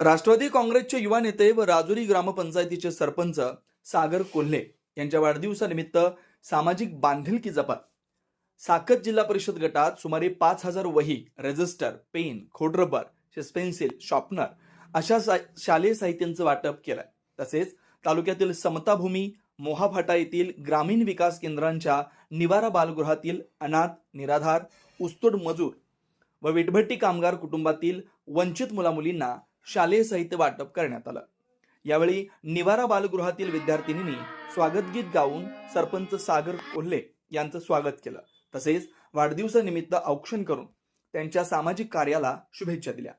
राष्ट्रवादी काँग्रेसचे युवा नेते व राजुरी ग्रामपंचायतीचे सरपंच सागर कोल्हे यांच्या वाढदिवसानिमित्त सामाजिक बांधिलकी जपत साकत जिल्हा परिषद गटात सुमारे पाच हजार वही रजिस्टर पेन खोडरबर पेन्सिल शॉर्पनर अशा सा- शालेय साहित्यांचं वाटप केलंय. तसेच तालुक्यातील समताभूमी मोहाफाटा येथील ग्रामीण विकास केंद्रांच्या निवारा बालगृहातील अनाथ निराधार उस्तोड मजूर व विटभट्टी कामगार कुटुंबातील वंचित मुलामुलींना शालेय साहित्य वाटप करण्यात आलं. यावेळी निवारा बालगृहातील विद्यार्थिनींनी स्वागत गीत गाऊन सरपंच सागर कोल्हे यांचं स्वागत केलं. तसेच वाढदिवसानिमित्त औक्षण करून त्यांच्या सामाजिक कार्याला शुभेच्छा दिल्या.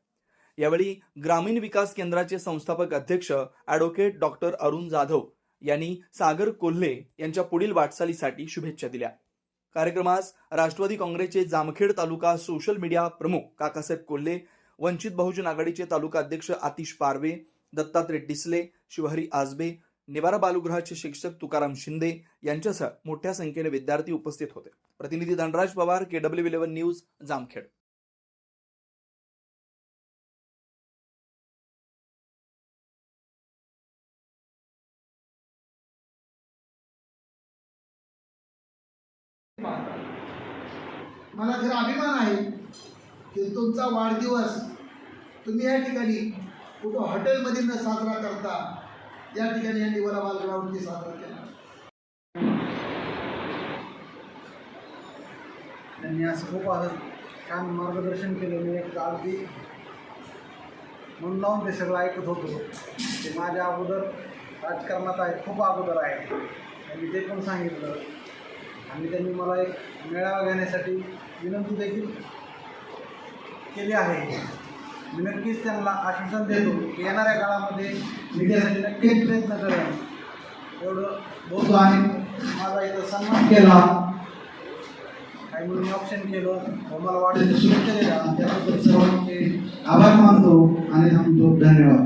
यावेळी ग्रामीण विकास केंद्राचे संस्थापक अध्यक्ष ॲडव्होकेट डॉक्टर अरुण जाधव यांनी सागर कोल्हे यांच्या पुढील वाटचालीसाठी शुभेच्छा दिल्या. कार्यक्रमास राष्ट्रवादी काँग्रेसचे जामखेड तालुका सोशल मीडिया प्रमुख काकासाहेब कोल्हे वंचित बहुजन आघाडीचे तालुका अध्यक्ष आतिश पारवे दत्तात्रय डिसले शिवहरी आजबे निवारा बालुगृहाचे शिक्षक तुकाराम शिंदे यांच्यासह मोठ्या संख्येने विद्यार्थी उपस्थित होते. प्रतिनिधी Dhanraj Pawar K W eleven news Jamkhed. मला खरं अभिमान आहे की तुमचा वाढदिवस तुम्ही या ठिकाणी कुठं हॉटेलमध्ये न साजरा करता या ठिकाणी या निवारा बालगृहावरती साजरा केला. त्यांनी असं खूप आलं छान मार्गदर्शन केलं. मी एक अगदी म्हणून लावून ते सगळं ऐकत होतो. ते माझ्या अगोदर राजकारणात आहे खूप अगोदर आहे. त्यांनी ते पण सांगितलं आणि त्यांनी मला एक मेळावा घेण्यासाठी विनंती देखील केले आहे. मी नक्कीच त्यांना आश्वासन देतो की येणाऱ्या काळामध्ये मी त्यासाठी नक्कीच प्रयत्न करेन एवढं बोलतो आणि माझा इथं सन्मान केला. काही म्हणून ऑप्शन केलं. व मला वाटेल शुभेच्छा दिल्या त्याबद्दल सर्वांचे आभार मानतो आणि थांबतो. धन्यवाद.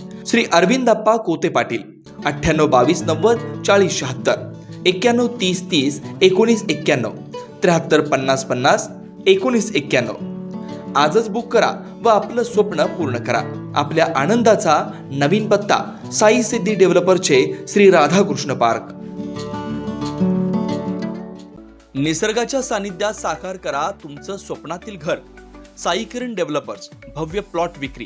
श्री अरविंदप्पा कोते पाटील अठ्ठ्याण्णव बावीस नव्वद चाळीस शहात्तर एक्क्याण्णव तीस तीस एकोणीस एक्क्याण्णव त्र्याहत्तर पन्नास पन्नास एकोणीस एक्क्याण्णव. आजच बुक करा व आपलं स्वप्न पूर्ण करा. आपल्या आनंदाचा नवीन पत्ता साई सिद्धी डेव्हलपरचे श्री राधाकृष्ण पार्क. निसर्गाच्या सानिध्यात साकार करा तुमचं स्वप्नातील घर. साई किरण डेव्हलपर्स भव्य प्लॉट विक्री.